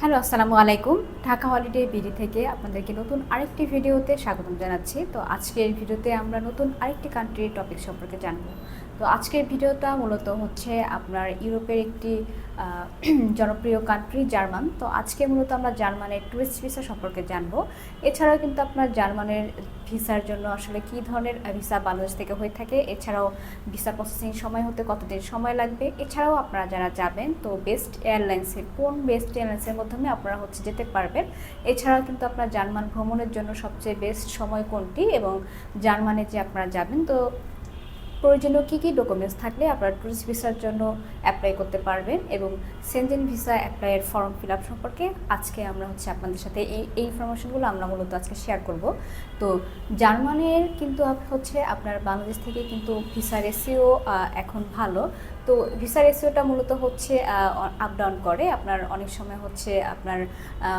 Hello, আসসালামু আলাইকুম। Dhaka holiday BD থেকে আপনাদেরকে নতুন আরেকটি ভিডিওতে স্বাগতম জানাচ্ছি। তো আজকের ভিডিওতে আমরা নতুন আরেকটি কান্ট্রির টপিক সম্পর্কে জানব। তো আজকের ভিডিওটা মূলত হচ্ছে আপনার ইউরোপের একটি জনপ্রিয় কান্ট্রি জার্মান। তো আজকে মূলত আমরা জার্মানের ট্যুরিস্ট ভিসা সম্পর্কে জানব। এছাড়াও কিন্তু আপনার জার্মানের ভিসার জন্য আসলে কী ধরনের ভিসা বাংলাদেশ থেকে হয়ে থাকে। এছাড়াও ভিসা প্রসেসিং সময় হতে কতদিন সময় লাগবে? এছাড়াও আপনারা যারা যাবেন, তো বেস্ট এয়ারলাইন্সের কোন বেস্ট এয়ারলাইন্সের মাধ্যমে আপনারা হচ্ছে যেতে পারবেন? এছাড়াও কিন্তু আপনার জার্মান ভ্রমণের জন্য সবচেয়ে বেস্ট সময় কোনটি? এবং জার্মানে যে আপনারা যাবেন, তো প্রয়োজনীয় কী কী ডকুমেন্টস থাকলে আপনার টুরিস্ট ভিসার জন্য অ্যাপ্লাই করতে পারবেন এবং সেনজেন ভিসা অ্যাপ্লাইয়ের ফর্ম ফিল আপ সম্পর্কে আজকে আমরা হচ্ছে আপনাদের সাথে এই এই ইনফরমেশনগুলো আমরা মূলত আজকে শেয়ার করব। তো জার্মানের কিন্তু হচ্ছে আপনার বাংলাদেশ থেকে কিন্তু ভিসা রেসিও এখন ভালো। তো ভিসা রেসিওটা মূলত হচ্ছে আপ ডাউন করে। আপনার অনেক সময় হচ্ছে, আপনার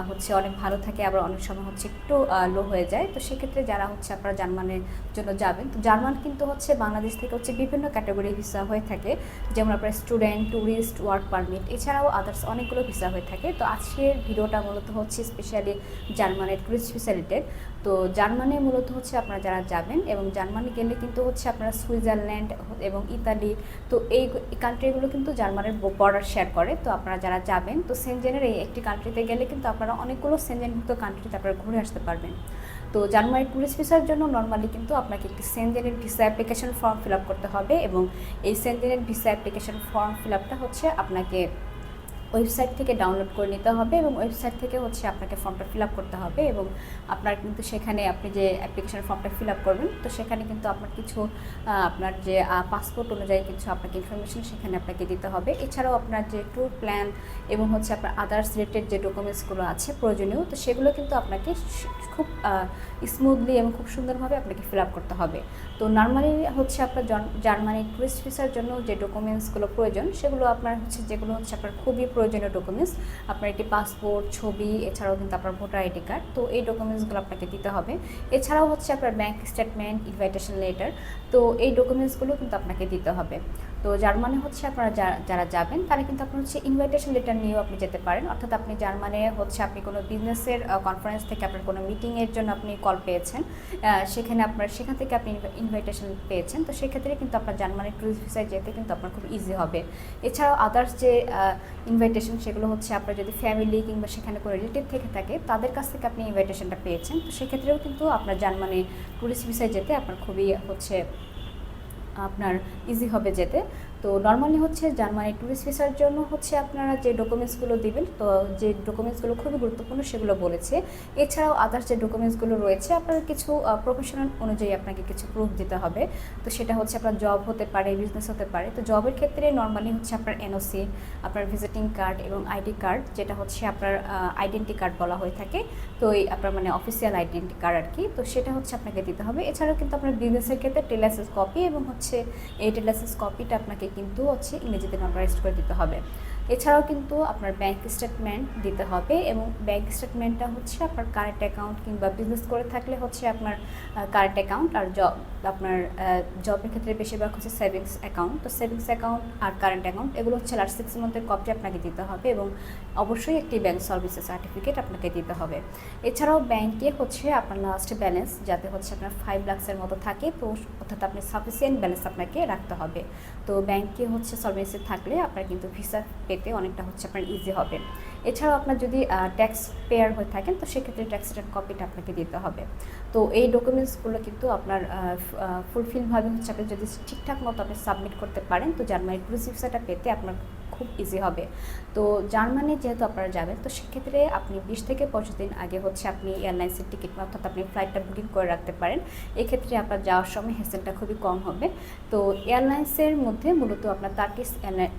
হচ্ছে অনেক ভালো থাকে, আবার অনেক সময় হচ্ছে একটু লো হয়ে যায়। তো সেক্ষেত্রে যারা হচ্ছে আপনারা জার্মানের জন্য যাবেন, তো জার্মান কিন্তু হচ্ছে বাংলাদেশ থেকে হচ্ছে বিভিন্ন ক্যাটাগরি ভিসা হয়ে থাকে। যেমন আপনার স্টুডেন্ট ট্যুরিস্ট ওয়ার্ক পারমিট এছাড়াও আদার্স অনেকগুলো ভিসা হয়ে থাকে। তো আজকের ভিডিওটা মূলত হচ্ছে স্পেশালি জার্মানের ট্যুরিস্ট ভিসা রিলেটেড তো জার্মানি মূলত হচ্ছে আপনারা যারা যাবেন, এবং জার্মানি গেলে কিন্তু হচ্ছে আপনারা সুইজারল্যান্ড এবং ইতালি, তো এই কান্ট্রিগুলো কিন্তু জার্মানের বর্ডার শেয়ার করে, তো আপনারা যারা যাবেন, তো সেনজেনের এই একটি কান্ট্রিতে গেলে কিন্তু আপনারা অনেকগুলো সেনজেনভুক্ত কান্ট্রিতে আপনারা ঘুরে আসতে পারবেন। তো জার্মানির ট্যুরিস্ট ভিসার জন্য নর্মালি কিন্তু আপনাকে একটি সেনজেনের visa application form fill up করতে হবে এবং এই সেনজেনের ভিসা অ্যাপ্লিকেশন ফর্ম ফিল আপটা হচ্ছে আপনাকে ওয়েবসাইট থেকে ডাউনলোড করে নিতে হবে এবং ওয়েবসাইট থেকে হচ্ছে আপনাকে ফর্মটা ফিল আপ করতে হবে এবং আপনার কিন্তু সেখানে আপনি যে অ্যাপ্লিকেশন ফর্মটা ফিল আপ করবেন, তো সেখানে কিন্তু আপনার কিছু আপনার যে পাসপোর্ট অনুযায়ী কিছু আপনাকে ইনফরমেশন সেখানে আপনাকে দিতে হবে। এছাড়াও আপনার যে ট্যুর প্ল্যান এবং হচ্ছে আপনার আদার্স রিলেটেড যে ডকুমেন্টসগুলো আছে প্রয়োজনীয়, তো সেগুলো কিন্তু আপনাকে খুব স্মুথলি এবং খুব সুন্দরভাবে আপনাকে ফিল আপ করতে হবে। তো নর্মালি হচ্ছে আপনার জার্মানির টুরিস্ট ভিসার জন্য যে ডকুমেন্টসগুলো প্রয়োজন, সেগুলো আপনার হচ্ছে যেগুলো হচ্ছে আপনার খুবই প্রয়োজনীয় ডকুমেন্টস আপনার একটি পাসপোর্ট ছবি, এছাড়াও কিন্তু আপনার ভোটার আইডি কার্ড তো এই ডকুমেন্টসগুলো আপনাকে দিতে হবে। এছাড়াও হচ্ছে আপনার ব্যাংক স্টেটমেন্ট ইনভাইটেশন লেটার তো এই ডকুমেন্টসগুলো কিন্তু আপনাকে দিতে হবে। তো জার্মানি হচ্ছে আপনারা যারা যাবেন, তারা কিন্তু আপনার হচ্ছে ইনভাইটেশন লেটার নিয়েও আপনি যেতে পারেন। অর্থাৎ আপনি জার্মানে হচ্ছে আপনি কোনো বিজনেসের কনফারেন্স থেকে আপনার কোনো মিটিংয়ের জন্য আপনি কল পেয়েছেন সেখানে আপনার, সেখান থেকে আপনি ইনভাইটেশন পেয়েছেন, তো সেক্ষেত্রে কিন্তু আপনার জার্মানির ট্যুরিস্ট ভিসায় যেতে কিন্তু আপনার খুব ইজি হবে। এছাড়াও আদার্স যে ইনভাইটেশন সেগুলো হচ্ছে আপনার যদি ফ্যামিলি কিংবা সেখানে কোনো রিলেটিভ থেকে থাকে, তাদের কাছ থেকে আপনি ইনভাইটেশনটা পেয়েছেন, তো সেক্ষেত্রেও কিন্তু আপনার জার্মানি ট্যুরিস্ট ভিসায় যেতে আপনার খুবই হচ্ছে আপনার ইজি হবে যেতে। তো নর্মালি হচ্ছে জার্মানি ট্যুরিস্ট ভিসার জন্য হচ্ছে আপনারা যে ডকুমেন্টসগুলো দিবেন, তো যে ডকুমেন্টসগুলো খুবই গুরুত্বপূর্ণ সেগুলো বলেছে। এছাড়াও আদার্স যে ডকুমেন্টসগুলো রয়েছে আপনার কিছু প্রফেশনাল অনুযায়ী আপনাকে কিছু প্রুফ দিতে হবে। তো সেটা হচ্ছে আপনার জব হতে পারে বিজনেস হতে পারে। তো জবের ক্ষেত্রে নর্মালি হচ্ছে আপনার এনওসি আপনার ভিজিটিং কার্ড এবং আইডি কার্ড যেটা হচ্ছে আপনার আইডেন্টি কার্ড বলা হয়ে থাকে। তো এই আপনার মানে অফিসিয়াল আইডেন্টি কার্ড আর কি তো সেটা হচ্ছে আপনাকে দিতে হবে। এছাড়াও কিন্তু আপনার বিজনেসের ক্ষেত্রে টেলাইসেন্স কপি এবং হচ্ছে এই টেলাইসেন্স কপিটা আপনাকে কিন্তু হচ্ছে ইংরেজিতে নোটারাইজ করে দিতে হবে। এছাড়াও কিন্তু আপনার ব্যাংক স্টেটমেন্ট দিতে হবে এবং ব্যাংক স্টেটমেন্টটা হচ্ছে আপনার কারেন্ট অ্যাকাউন্ট কিংবা বিজনেস করে থাকলে হচ্ছে আপনার কারেন্ট অ্যাকাউন্ট আর জব আপনার জবের ক্ষেত্রে বেশিরভাগ হচ্ছে সেভিংস অ্যাকাউন্ট তো সেভিংস অ্যাকাউন্ট আর কারেন্ট অ্যাকাউন্ট এগুলো হচ্ছে লাস্ট সিক্স মান্থের কপি আপনাকে দিতে হবে এবং অবশ্যই একটি ব্যাংক সার্ভিসের সার্টিফিকেট আপনাকে দিতে হবে। এছাড়াও ব্যাংকে হচ্ছে আপনার লাস্ট ব্যালেন্স যাতে হচ্ছে আপনার ফাইভ লাক্সের মতো থাকে, তো অর্থাৎ আপনি সাফিসিয়েন্ট ব্যালেন্স আপনাকে রাখতে হবে। তো ব্যাংকে হচ্ছে সার্ভিসে থাকলে আপনার কিন্তু ভিসা পেতে অনেকটা হচ্ছে আপনার ইজি হবে। এছাড়াও আপনার যদি ট্যাক্স পেয়ার হয়ে থাকেন, তো সেক্ষেত্রে ট্যাক্স রিটার্ন কপিটা আপনাকে দিতে হবে। তো এই ডকুমেন্টসগুলো কিন্তু আপনার ফুলফিলভাবে হচ্ছে আপনি যদি ঠিকঠাক মতো আপনি সাবমিট করতে পারেন, তো জার্মানির টুরিস্ট পেতে আপনার খুব ইজি হবে। তো জার্মানি যেহেতু আপনারা যাবেন, তো সেক্ষেত্রে আপনি বিশ থেকে পঁচিশ দিন আগে হচ্ছে আপনি এয়ারলাইন্সের টিকিট অর্থাৎ আপনি ফ্লাইটটা বুকিং করে রাখতে পারেন। এক্ষেত্রে আপনার যাওয়ার সময় হেসেলটা খুবই কম হবে। তো এয়ারলাইন্সের মধ্যে মূলত আপনার তার্কিস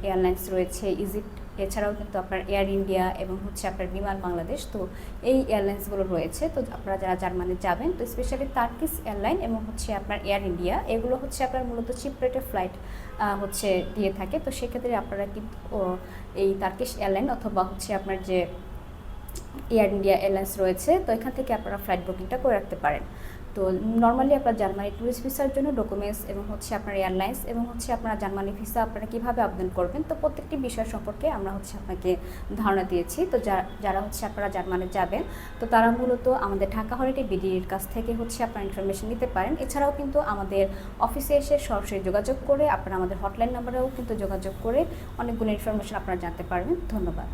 এয়ারলাইন্স রয়েছে ইজিপ্ট এছাড়াও কিন্তু আপনার এয়ার ইন্ডিয়া এবং হচ্ছে আপনার বিমান বাংলাদেশ, তো এই এয়ারলাইন্সগুলো রয়েছে। তো আপনারা যারা জার্মানি যাবেন, তো স্পেশালি তার্কিস এয়ারলাইন এবং হচ্ছে আপনার এয়ার ইন্ডিয়া এগুলো হচ্ছে আপনার মূলত চিপ রেটের ফ্লাইট হচ্ছে দিয়ে থাকে। তো সেক্ষেত্রে আপনারা কিন্তু এই তার্কিশ এয়ারলাইন অথবা হচ্ছে আপনার যে এয়ার ইন্ডিয়া এয়ারলাইন্স রয়েছে, তো এখান থেকে আপনারা ফ্লাইট বুকিংটা করে রাখতে পারেন। তো নর্মালি আপনার জার্মানি ট্যুরিস্ট ভিসার জন্য ডকুমেন্টস এবং হচ্ছে আপনার এয়ারলাইন্স এবং হচ্ছে আপনার জার্মানি ভিসা আপনারা কীভাবে আবেদন করবেন, তো প্রত্যেকটি বিষয় সম্পর্কে আমরা হচ্ছে আপনাকে ধারণা দিয়েছি। তো যারা হচ্ছে আপনারা জার্মানি যাবেন, তো তারা মূলত আমাদের ঢাকা হলিডে বিডির কাছ থেকে হচ্ছে আপনারা ইনফরমেশন নিতে পারেন। এছাড়াও কিন্তু আমাদের অফিসে এসে সরাসরি যোগাযোগ করে আপনারা আমাদের হটলাইন নাম্বারেও কিন্তু যোগাযোগ করে অনেকগুলো ইনফরমেশন আপনারা জানতে পারবেন। ধন্যবাদ।